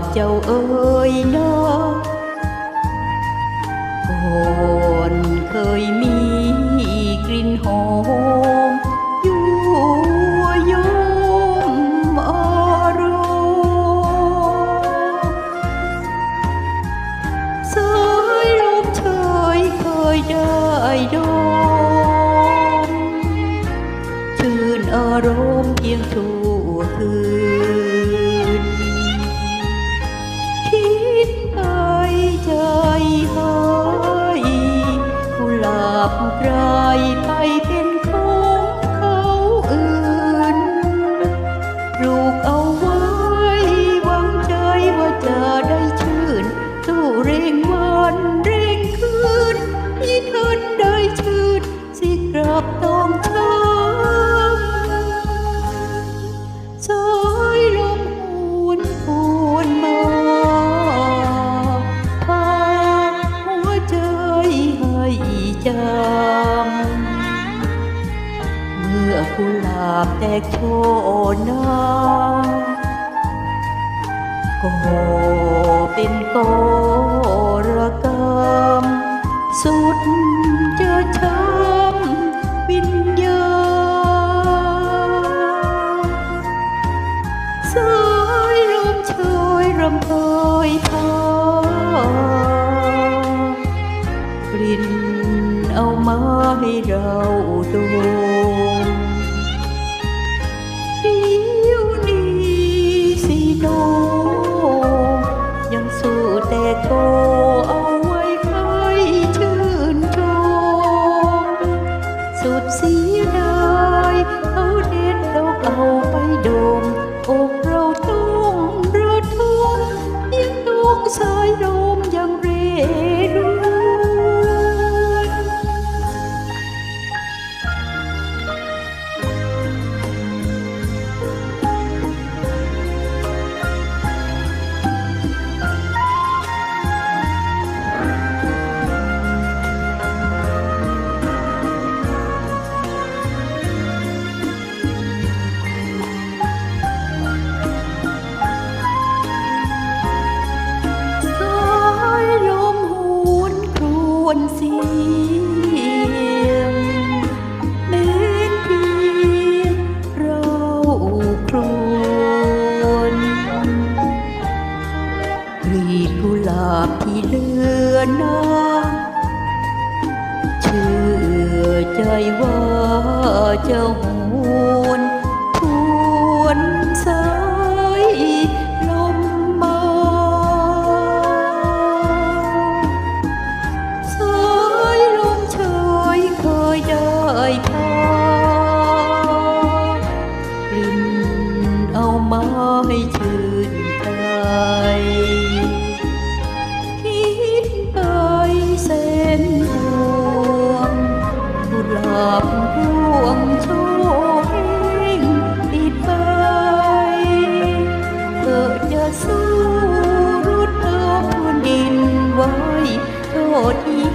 บเจ้าเอ้ยเนาะก่อนเคยมีกลิ่นหอม หลาบไกรไปเป็น กุหลาบแตกโชนาก็เป็นโกระกรรมสุดจะช้ำวิญญาสายลมเชยรำเพยพากลิ่นเอามาให้เราดู เอาไปดมอกเราต้องระทมยังต้องสาย วนเสียงเหม็นเพียงเราครวนกรีดกุหลาบที่เลือนาเชื่อใจว่าจะหวนทวนเส ดอี